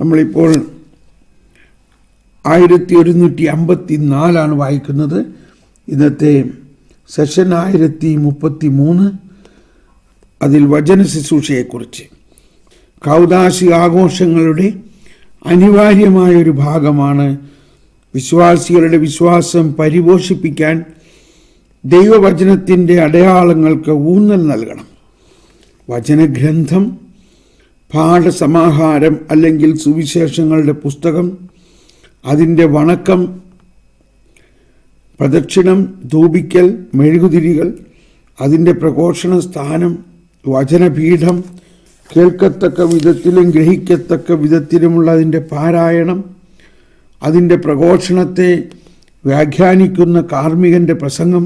നമ്മളിപ്പോൾ ആയിരത്തി ഒരുന്നൂറ്റി അമ്പത്തി നാലാണ് വായിക്കുന്നത്. ഇന്നത്തെ സെഷൻ ആയിരത്തി മുപ്പത്തി മൂന്ന് അതിൽ വചന ശുശ്രൂഷയെക്കുറിച്ച്. കൗദാശി ആഘോഷങ്ങളുടെ അനിവാര്യമായ ഒരു ഭാഗമാണ് വിശ്വാസികളുടെ വിശ്വാസം പരിപോഷിപ്പിക്കാൻ ദൈവവചനത്തിന്റെ അടയാളങ്ങൾക്ക് ഊന്നൽ നൽകണം. വചനഗ്രന്ഥം പാഠസമാഹാരം അല്ലെങ്കിൽ സുവിശേഷങ്ങളുടെ പുസ്തകം അതിന്റെ വണക്കം പ്രദക്ഷിണം ധൂപിക്കൽ മെഴുകുതിരികൾ അതിന്റെ പ്രഘോഷണ സ്ഥാനം വചനപീഠം കേൾക്കത്തക്ക വിധത്തിലും ഗ്രഹിക്കത്തക്ക വിധത്തിലുമുള്ള അതിന്റെ പാരായണം അതിന്റെ പ്രഘോഷണത്തെ വ്യാഖ്യാനിക്കുന്ന കാർമ്മികന്റെ പ്രസംഗം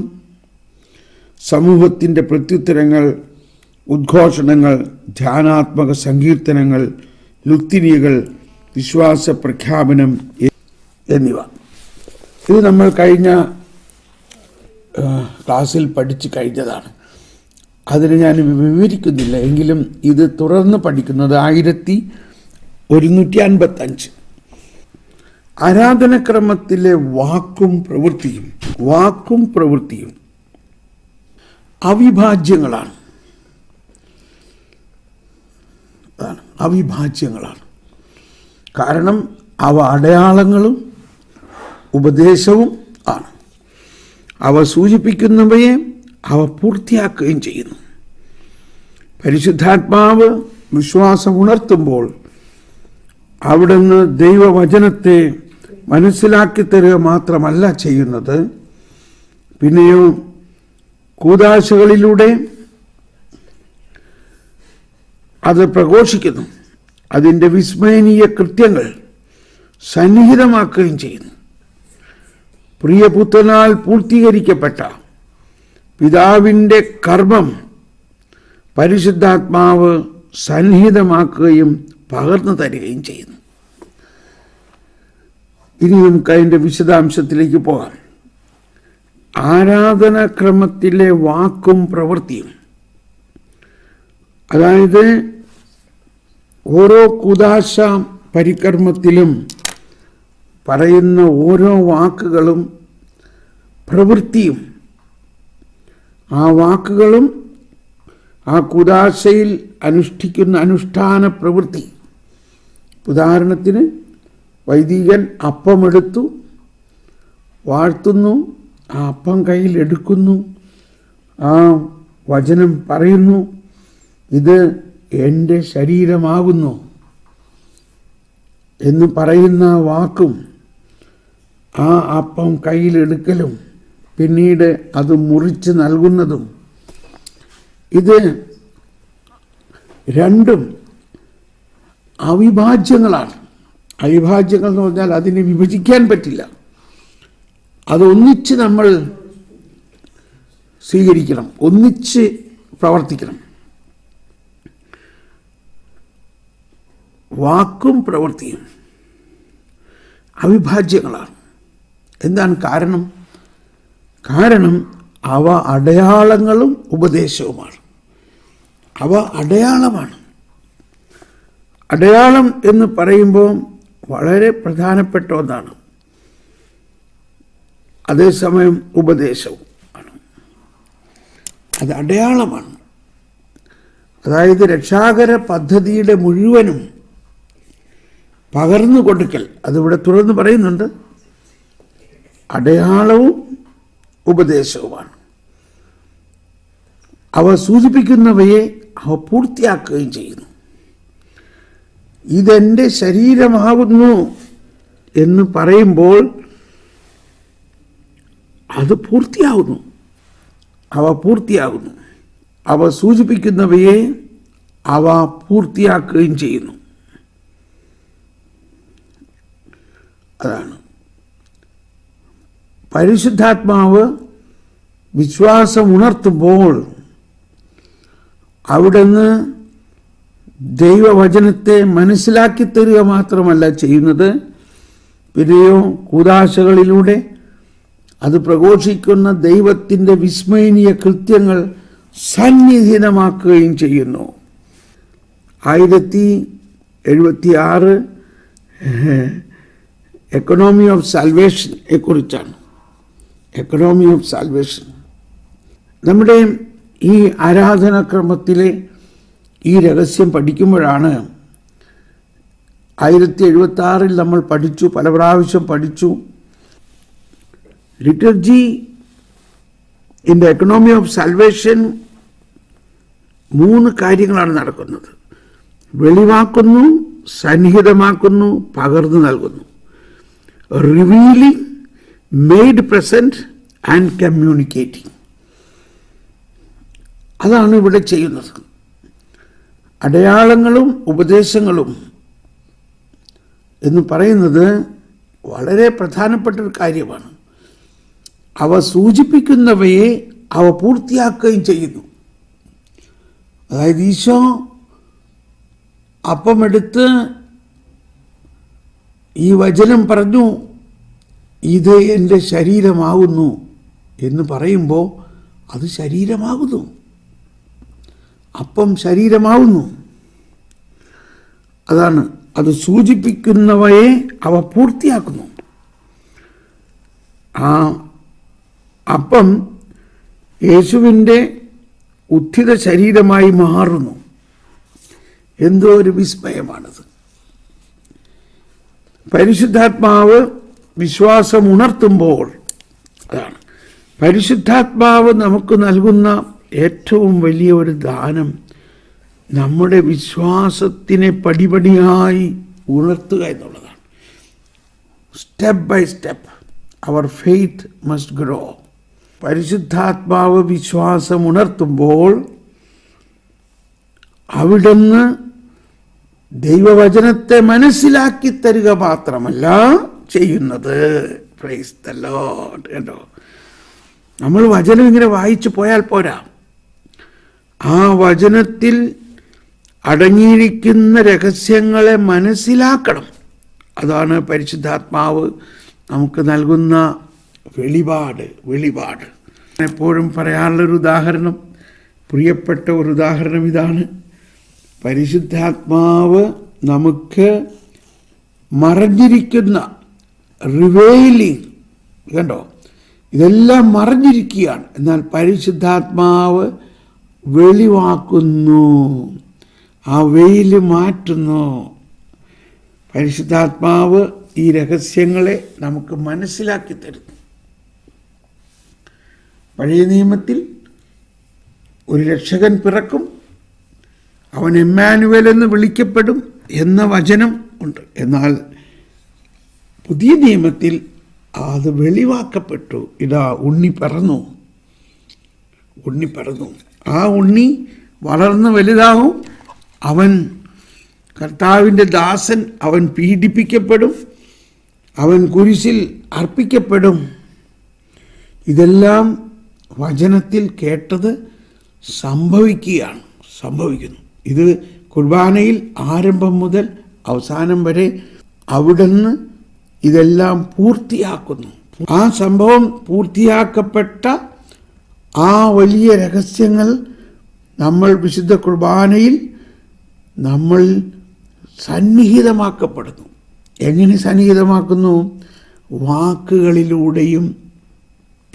സമൂഹത്തിന്റെ പ്രത്യുത്തരങ്ങൾ ഉദ്ഘോഷണങ്ങൾ ധ്യാനാത്മക സങ്കീർത്തനങ്ങൾ ലുത്തിനികൾ വിശ്വാസ പ്രഖ്യാപനം എന്നിവ. ഇത് നമ്മൾ കഴിഞ്ഞ ക്ലാസ്സിൽ പഠിച്ചു കഴിഞ്ഞതാണ്. അതിന് ഞാൻ വിവരിക്കുന്നില്ല. എങ്കിലും ഇത് തുടർന്ന് പഠിക്കുന്നത് ആയിരത്തി ഒരുന്നൂറ്റി അൻപത്തഞ്ച് ആരാധനക്രമത്തിലെ വാക്കും പ്രവൃത്തിയും വാക്കും പ്രവൃത്തിയും അവിഭാജ്യങ്ങളാണ് അതാണ് അവിഭാജ്യങ്ങളാണ്. കാരണം അവ അടയാളങ്ങളും ഉപദേശവും ആണ്. അവ സൂചിപ്പിക്കുന്നവയെ അവ പൂർത്തിയാക്കുകയും ചെയ്യുന്നു. പരിശുദ്ധാത്മാവ് വിശ്വാസം ഉണർത്തുമ്പോൾ അവിടുന്ന് ദൈവവചനത്തെ മനസ്സിലാക്കി തരിക മാത്രമല്ല ചെയ്യുന്നത്. പിന്നെയോ കൂതാശകളിലൂടെ അത് പ്രഘോഷിക്കുന്നു. അതിന്റെ വിസ്മയനീയ കൃത്യങ്ങൾ സന്നിഹിതമാക്കുകയും ചെയ്യുന്നു. പ്രിയപുത്രനാൽ പൂർത്തീകരിക്കപ്പെട്ട പിതാവിന്റെ കർമ്മം പരിശുദ്ധാത്മാവ് സന്നിഹിതമാക്കുകയും പകർന്നു തരികയും ചെയ്യുന്നു. ഇനി നമുക്ക് അതിന്റെ വിശദാംശത്തിലേക്ക് പോകാം. ആരാധനാക്രമത്തിലെ വാക്കും പ്രവൃത്തിയും. അതായത് ഓരോ കുദാശ പരികർമ്മത്തിലും പറയുന്ന ഓരോ വാക്കുകളും പ്രവൃത്തിയും ആ വാക്കുകളും ആ കുദാശയിൽ അനുഷ്ഠിക്കുന്ന അനുഷ്ഠാന പ്രവൃത്തി. ഉദാഹരണത്തിന് വൈദികൻ അപ്പമെടുത്തു വാഴ്ത്തുന്നു ആ അപ്പം കയ്യിൽ എടുക്കുന്നു ആ വചനം പറയുന്നു ഇത് എന്റെ ശരീരമാകുന്നു എന്ന് പറയുന്ന വാക്കും ആ അപ്പം കയ്യിലെടുക്കലും പിന്നീട് അത് മുറിച്ച് നൽകുന്നതും ഇത് രണ്ടും അവിഭാജ്യങ്ങളാണ്. അവിഭാജ്യങ്ങൾ എന്ന് പറഞ്ഞാൽ അതിനെ വിഭജിക്കാൻ പറ്റില്ല. അതൊന്നിച്ച് നമ്മൾ സ്വീകരിക്കണം ഒന്നിച്ച് പ്രവർത്തിക്കണം. വാക്കും പ്രവൃത്തിയും അവിഭാജ്യങ്ങളാണ്. എന്താണ് കാരണം? കാരണം അവ അടയാളങ്ങളും ഉപദേശവുമാണ്. അവ അടയാളമാണ്. അടയാളം എന്ന് പറയുമ്പോൾ വളരെ പ്രധാനപ്പെട്ട ഒന്നാണ്. അതേസമയം ഉപദേശവും ആണ്. അത് അടയാളമാണ്. അതായത് രക്ഷാകര പദ്ധതിയുടെ മുഴുവനും പകർന്നു കൊടുക്കൽ. അതിവിടെ തുറന്ന് പറയുന്നുണ്ട്. അടയാളവും ഉപദേശവുമാണ്. അവ സൂചിപ്പിക്കുന്നവയെ അവ പൂർത്തിയാക്കുകയും ചെയ്യുന്നു. ഇതെന്റെ ശരീരമാകുന്നു എന്ന് പറയുമ്പോൾ അത് പൂർത്തിയാകുന്നു. അവ പൂർത്തിയാകുന്നു. അവ സൂചിപ്പിക്കുന്നവയെ അവ പൂർത്തിയാക്കുകയും ചെയ്യുന്നു. അതാണ് പരിശുദ്ധാത്മാവ് വിശ്വാസം ഉണർത്തുമ്പോൾ അവിടുന്ന് ദൈവവചനത്തെ മനസ്സിലാക്കി തരിക മാത്രമല്ല ചെയ്യുന്നത്. പിന്നെയോ കൂതാശകളിലൂടെ അത് പ്രഘോഷിക്കുന്ന ദൈവത്തിന്റെ വിസ്മയനീയ കൃത്യങ്ങൾ സന്നിഹിതമാക്കുകയും ചെയ്യുന്നു. ആയിരത്തി എഴുപത്തി ആറ് എക്കണോമി ഓഫ് സാൽവേഷനെ കുറിച്ചാണ് എക്കണോമി ഓഫ് സാൽവേഷൻ നമ്മുടെ ഈ ആരാധനാക്രമത്തിലെ ഈ രഹസ്യം പഠിക്കുമ്പോഴാണ് ആയിരത്തി എഴുപത്തി നമ്മൾ പഠിച്ചു പല പ്രാവശ്യം പഠിച്ചു. Liturgy in the economy of salvation മൂന്ന് കാര്യങ്ങളാണ് നടക്കുന്നത്. വെളിവാക്കുന്നു സന്നിഹിതമാക്കുന്നു പകർന്നു നൽകുന്നു. Revealing made present and communicating അതാണ് ഇവിടെ ചെയ്യുന്നത്. അടയാളങ്ങളും ഉപദേശങ്ങളും എന്ന് പറയുന്നത് വളരെ പ്രധാനപ്പെട്ട ഒരു കാര്യമാണ്. അവ സൂചിപ്പിക്കുന്നവയെ അവ പൂർത്തിയാക്കുകയും ചെയ്യുന്നു. അതായത് ഈശോ അപ്പമെടുത്ത് ഈ വചനം പറഞ്ഞു ഇത് എന്റെ ശരീരമാകുന്നു എന്ന് പറയുമ്പോൾ അത് ശരീരമാകുന്നു. അപ്പം ശരീരമാവുന്നു അതാണ് അത് സൂചിപ്പിക്കുന്നവയെ അവ പൂർത്തിയാക്കുന്നു. ആ അപ്പം യേശുവിന്റെ ഉത്ഥിത ശരീരമായി മാറുന്നു. എന്തോ ഒരു വിസ്മയമാണത്. പരിശുദ്ധാത്മാവ് വിശ്വാസം ഉണർത്തുമ്പോൾ അതാണ്. പരിശുദ്ധാത്മാവ് നമുക്ക് നൽകുന്ന ഏറ്റവും വലിയ ഒരു ദാനം നമ്മുടെ വിശ്വാസത്തിനെ പടിപടിയായി ഉണർത്തുക എന്നുള്ളതാണ്. Step by step our faith must grow പരിശുദ്ധാത്മാവ് വിശ്വാസം ഉണർത്തുമ്പോൾ അവിടുന്ന് ദൈവവചനത്തെ മനസ്സിലാക്കി തരിക മാത്രമല്ല ചെയ്യുന്നത്. പ്രൈസ് കേട്ടോ നമ്മൾ വചനം ഇങ്ങനെ വായിച്ചു പോയാൽ പോരാ. ആ വചനത്തിൽ അടങ്ങിയിരിക്കുന്ന രഹസ്യങ്ങളെ മനസ്സിലാക്കണം. അതാണ് പരിശുദ്ധാത്മാവ് നമുക്ക് നൽകുന്ന വെളിപാട് വെളിപാട്. എപ്പോഴും പറയാനുള്ളൊരു ഉദാഹരണം പ്രിയപ്പെട്ട ഒരു ഉദാഹരണം ഇതാണ്. പരിശുദ്ധാത്മാവ് നമുക്ക് മറഞ്ഞിരിക്കുന്ന റിവെയിലിംഗ് കണ്ടോ? ഇതെല്ലാം മറഞ്ഞിരിക്കുകയാണ്. എന്നാൽ പരിശുദ്ധാത്മാവ് വെളിവാക്കുന്നു. ആ വെയിൽ മാറ്റുന്നു. പരിശുദ്ധാത്മാവ് ഈ രഹസ്യങ്ങളെ നമുക്ക് മനസ്സിലാക്കി തരുന്നു പഴയ നിയമത്തിൽ ഒരു രക്ഷകൻ പിറക്കും അവൻ എമ്മാനുവൽ എന്ന് വിളിക്കപ്പെടും എന്ന വചനം ഉണ്ട്. എന്നാൽ പുതിയ നിയമത്തിൽ അത് വെളിവാക്കപ്പെട്ടു. ഇതാ ഉണ്ണി പറന്നു. ഉണ്ണി പറന്നു. ആ ഉണ്ണി വളർന്ന് വലുതാവും. അവൻ കർത്താവിന്റെ ദാസൻ. അവൻ പീഡിപ്പിക്കപ്പെടും. അവൻ കുരിശിൽ അർപ്പിക്കപ്പെടും. ഇതെല്ലാം വചനത്തിൽ കേട്ടത് സംഭവിക്കുകയാണ് സംഭവിക്കുന്നു. ഇത് കുർബാനയിൽ ആരംഭം മുതൽ അവസാനം വരെ അവിടുന്ന് ഇതെല്ലാം പൂർത്തിയാക്കുന്നു. ആ സംഭവം പൂർത്തിയാക്കപ്പെട്ട ആ വലിയ രഹസ്യങ്ങൾ നമ്മൾ വിശുദ്ധ കുർബാനയിൽ നമ്മൾ സന്നിഹിതമാക്കപ്പെടുന്നു. എങ്ങനെ സന്നിഹിതമാക്കുന്നു? വാക്കുകളിലൂടെയും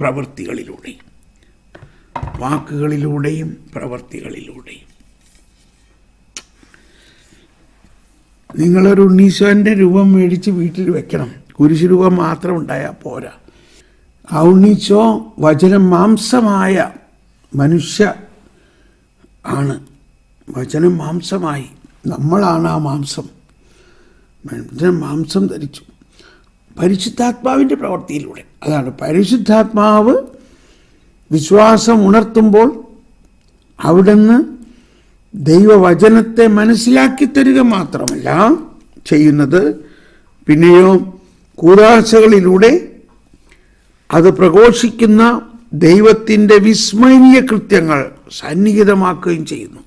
പ്രവൃത്തികളിലൂടെയും. വാക്കുകളിലൂടെയും പ്രവൃത്തികളിലൂടെയും. നിങ്ങളൊരു ഉണ്ണീശോന്റെ രൂപം മേടിച്ച് വീട്ടിൽ വെക്കണം. കുരിശ് രൂപം മാത്രം ഉണ്ടായാൽ പോരാ. ആ ഉണ്ണീശോ വചനം മാംസമായ മനുഷ്യ ആണ്. വചനം മാംസമായി. നമ്മളാണ് ആ മാംസം. മനുഷ്യൻ മാംസം ധരിച്ചു. പരിശുദ്ധാത്മാവിന്റെ പ്രവൃത്തിയിലൂടെ. അതാണ് പരിശുദ്ധാത്മാവ് വിശ്വാസം ഉണർത്തുമ്പോൾ അവിടുന്ന് ദൈവവചനത്തെ മനസ്സിലാക്കി തരിക മാത്രമല്ല ചെയ്യുന്നത് പിന്നെയോ കൂതാശകളിലൂടെ അത് പ്രഘോഷിക്കുന്ന ദൈവത്തിന്റെ വിസ്മരണീയ കൃത്യങ്ങൾ സന്നിഹിതമാക്കുകയും ചെയ്യുന്നു.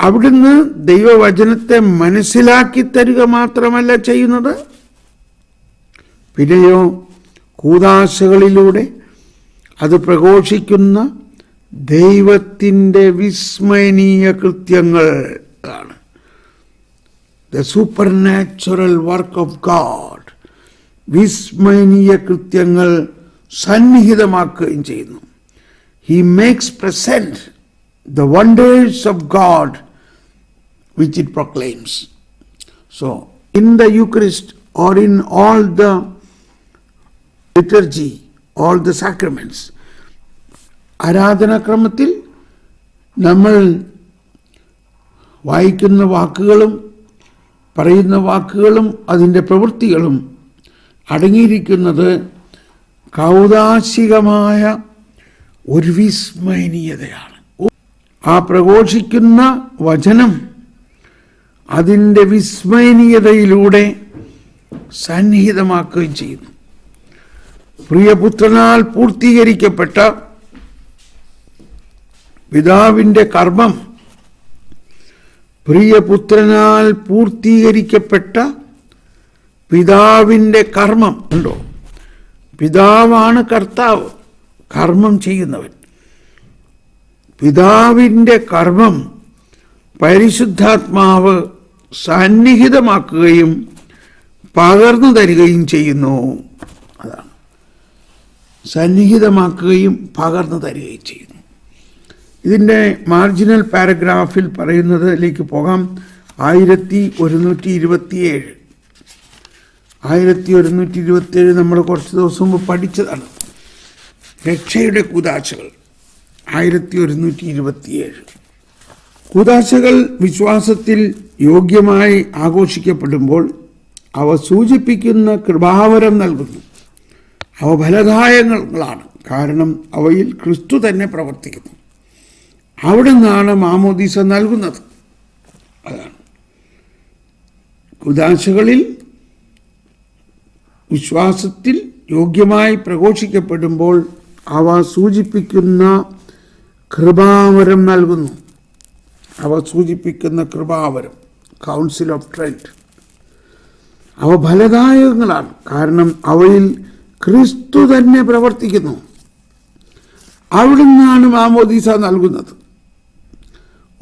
അവിടുന്ന് ദൈവവചനത്തെ മനസ്സിലാക്കി തരിക മാത്രമല്ല ചെയ്യുന്നത്. പിന്നെയോ കൂതാശകളിലൂടെ അത് പ്രഘോഷിക്കുന്ന ദൈവത്തിന്റെ വിസ്മയനീയ കൃത്യങ്ങൾ ആണ് the supernatural work of God വിസ്മയനീയ കൃത്യങ്ങൾ സന്നിഹിതമാക്കുകയും ചെയ്യുന്നു he makes present the wonders of God which it proclaims. So, in the Eucharist or in all the liturgy, all the sacraments, ആരാധനാക്രമത്തിൽ നമ്മൾ വായിക്കുന്ന വാക്കുകളും പറയുന്ന വാക്കുകളും അതിന്റെ പ്രവൃത്തികളും അടങ്ങിയിരിക്കുന്നത് കൗതാശികമായ ഒരു വിസ്മയനീയതയാണ്. ആ പ്രഘോഷിക്കുന്ന വചനം അതിന്റെ വിസ്മയനീയതയിലൂടെ സന്നിഹിതമാക്കുകയും ചെയ്യുന്നു. പ്രിയപുത്രനാൽ പൂർത്തീകരിക്കപ്പെട്ട പിതാവിന്റെ കർമ്മം പ്രിയപുത്രനാൽ പൂർത്തീകരിക്കപ്പെട്ട പിതാവിന്റെ കർമ്മം. ഉണ്ടോ പിതാവാണ് കർത്താവ്. കർമ്മം ചെയ്യുന്നവൻ. പിതാവിന്റെ കർമ്മം പരിശുദ്ധാത്മാവ് സന്നിഹിതമാക്കുകയും പകർന്നു തരികയും ചെയ്യുന്നു. അതാണ്. സന്നിഹിതമാക്കുകയും പകർന്നു തരികയും ചെയ്യുന്നു. ഇതിന്റെ മാർജിനൽ പാരഗ്രാഫിൽ പറയുന്നതിലേക്ക് പോകാം. ആയിരത്തി ഒരുന്നൂറ്റി ഇരുപത്തിയേഴ്. ആയിരത്തി ഒരുന്നൂറ്റി ഇരുപത്തിയേഴ് നമ്മൾ കുറച്ച് ദിവസം മുമ്പ് പഠിച്ചതാണ്. രക്ഷയുടെ കൂതാശകൾ. ആയിരത്തി ഒരുന്നൂറ്റി ഇരുപത്തിയേഴ്. കൂതാശകൾ വിശ്വാസത്തിൽ യോഗ്യമായി ആഘോഷിക്കപ്പെടുമ്പോൾ അവ സൂചിപ്പിക്കുന്ന കൃപാവരം നൽകുന്നു. അവ ഫലദായകങ്ങളാണ്. കാരണം അവയിൽ ക്രിസ്തു തന്നെ പ്രവർത്തിക്കുന്നു. അവിടെ നിന്നാണ് മാമോദീസ നൽകുന്നത്. അതാണ്. കുദാശകളിൽ വിശ്വാസത്തിൽ യോഗ്യമായി പ്രഘോഷിക്കപ്പെടുമ്പോൾ അവ സൂചിപ്പിക്കുന്ന കൃപാവരം നൽകുന്നു. അവ സൂചിപ്പിക്കുന്ന കൃപാവരം കൗൺസിൽ ഓഫ് ട്രെൻഡ് അവ ഫലദായകങ്ങളാണ്. കാരണം അവയിൽ ക്രിസ്തു തന്നെ പ്രവർത്തിക്കുന്നു. അവിടുന്നാണ് മാമോദീസ നൽകുന്നത്.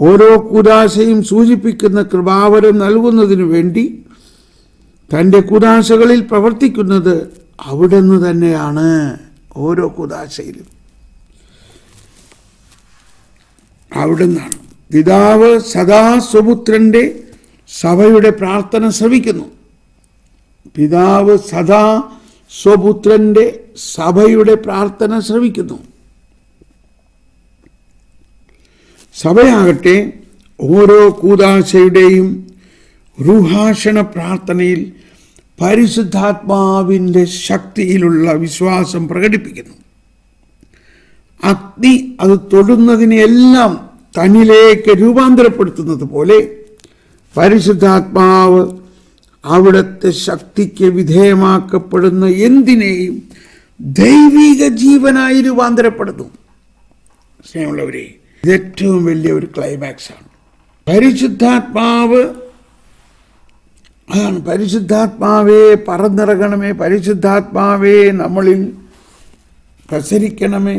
ഓരോ കുദാശയും സൂചിപ്പിക്കുന്ന കൃപാവരം നൽകുന്നതിനു വേണ്ടി തന്റെ കുദാശകളിൽ പ്രവർത്തിക്കുന്നത് അവിടുന്ന് തന്നെയാണ് ഓരോ കുദാശയിലും. അവിടുന്നാണ്. പിതാവ് സദാ സ്വപുത്രന്റെ സഭയുടെ പ്രാർത്ഥന ശ്രവിക്കുന്നു. പിതാവ് സദാ സ്വപുത്രന്റെ സഭയുടെ പ്രാർത്ഥന ശ്രവിക്കുന്നു. സഭയാകട്ടെ ഓരോ കൂതാശയുടെയും റുഹാഷണ പ്രാർത്ഥനയിൽ പരിശുദ്ധാത്മാവിന്റെ ശക്തിയിലുള്ള വിശ്വാസം പ്രകടിപ്പിക്കുന്നു. അഗ്നി അത് തൊടുന്നതിനെല്ലാം തന്നിലേക്ക് രൂപാന്തരപ്പെടുത്തുന്നത് പോലെ പരിശുദ്ധാത്മാവ് അവിടുത്തെ ശക്തിക്ക് വിധേയമാക്കപ്പെടുന്ന എന്തിനേയും ദൈവിക ജീവനായി രൂപാന്തരപ്പെടുന്നു. സ്നേഹമുള്ളവരെ ഇത് ഏറ്റവും വലിയ ഒരു ക്ലൈമാക്സാണ് പരിശുദ്ധാത്മാവ് അതാണ്. പരിശുദ്ധാത്മാവേ പറന്നിറങ്ങണമേ പരിശുദ്ധാത്മാവേ നമ്മളിൽ പ്രസരിക്കണമേ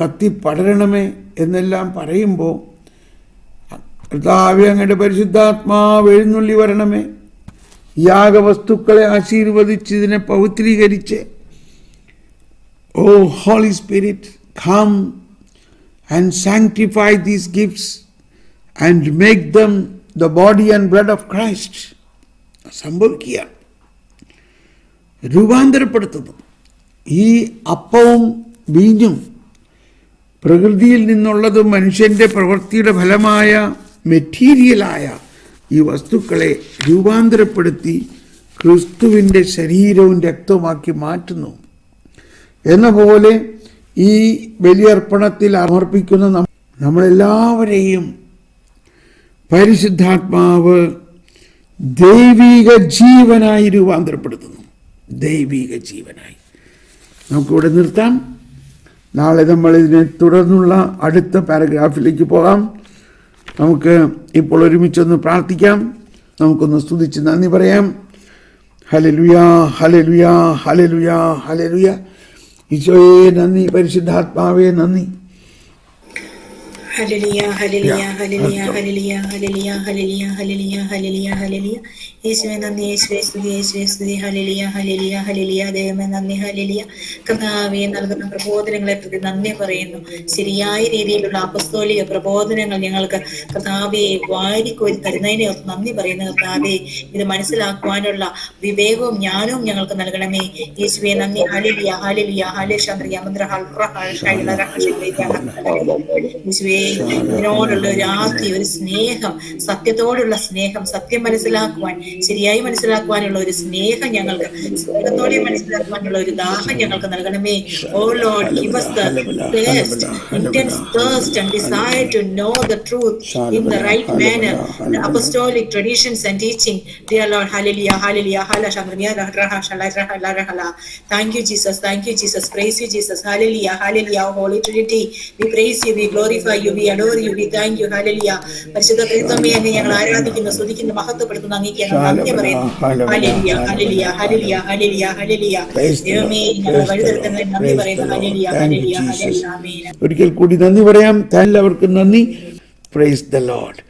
കത്തിപ്പടരണമേ എന്നെല്ലാം പറയുമ്പോൾ കർത്താവ് അങ്ങയുടെ പരിശുദ്ധാത്മാവ് എഴുന്നള്ളി വരണമേ. യാഗവസ്തുക്കളെ ആശീർവദിച്ച് ഇതിനെ പവിത്രീകരിച്ച്. O holy spirit come and sanctify these gifts and make them the body and blood of Christ. സംഭവിക്കുക രൂപാന്തരപ്പെടുത്തുന്നു. ഈ അപ്പവും വീഞ്ഞും പ്രകൃതിയിൽ നിന്നുള്ളത് മനുഷ്യന്റെ പ്രവൃത്തിയുടെ ഫലമായ മെറ്റീരിയലായ ഈ വസ്തുക്കളെ രൂപാന്തരപ്പെടുത്തി ക്രിസ്തുവിന്റെ ശരീരവും രക്തവുമാക്കി മാറ്റുന്നു. എന്ന പോലെ ഈ ബലിയർപ്പണത്തിൽ അർപ്പിക്കുന്ന നമ്മളെല്ലാവരെയും പരിശുദ്ധാത്മാവ് ദൈവീക ജീവനായി രൂപാന്തരപ്പെടുത്തുന്നു. ദൈവീക ജീവനായി. നമുക്കിവിടെ നിർത്താം. നാളെ നമ്മൾ ഇതിനെ തുടർന്നുള്ള അടുത്ത പാരഗ്രാഫിലേക്ക് പോകാം. നമുക്ക് ഇപ്പോൾ ഒരുമിച്ചൊന്ന് പ്രാർത്ഥിക്കാം. നമുക്കൊന്ന് സ്തുതിച്ച് നന്ദി പറയാം. ഹലലുയാ ഹലലുയാ ഹലലുയാ ഹലലുയ ഈശോയെ നന്ദി പരിശുദ്ധാത്മാവേ നന്ദി. യേശുവേ നന്ദി യേശുവേ സ്തുതി യേശുവേ ദൈവമേ നന്ദി നൽകുന്ന പ്രബോധനങ്ങളെ പ്രതി നന്ദി പറയുന്നു ശരിയായ രീതിയിലുള്ള അപസ്തോലിക പ്രബോധനങ്ങൾ ഞങ്ങൾക്ക് കർത്താവെ വാരിക്കോരി തരുന്നതിനെ നന്ദി പറയുന്നു കർത്താവെ ഇത് മനസ്സിലാക്കുവാനുള്ള വിവേകവും ജ്ഞാനവും ഞങ്ങൾക്ക് നൽകണമേ യേശുവേ നന്ദി ഹല്ലേലൂയ ഹല്ലേലൂയ ഹലിയ ചന്ദ്രിയ യമന്ദ്ര ഹൽറ ഹൽഷൈല യേശുവേ ഇതിനോടുള്ള ഒരു ആർത്തി ഒരു സ്നേഹം സത്യത്തോടുള്ള സ്നേഹം സത്യം മനസ്സിലാക്കുവാൻ ശരിയായി മനസ്സിലാക്കുവാനുള്ള ഒരു സ്നേഹം ഞങ്ങൾക്ക് സ്നേഹത്തോടെ മനസ്സിലാക്കുവാനുള്ള ഒരു ദാഹം ഞങ്ങൾക്ക് നൽകണമേ O lord jesus hallelujah hallelujah holy trinity we praise you we glorify you we thank you hallelujah. പരിശുദ്ധ എന്നെ ഞങ്ങൾ ആരാധിക്കുന്നു സ്തുതിക്കുന്നു മഹത്വപ്പെടുത്തുന്നു അങ്ങേക്ക് ഞങ്ങൾ നന്ദി പറയുന്നു. Hallelujah hallelujah hallelujah Praise the ദൈവമേ. ഞങ്ങൾ വഴിതെടുക്കുന്നതിന്. നന്ദി Praise പറയുന്നു. Jesus. ഹല്ലേലൂയ. ആമേൻ ഒരിക്കൽ കൂടി നന്ദി പറയാം. എല്ലാവർക്കും നന്ദി. Praise the load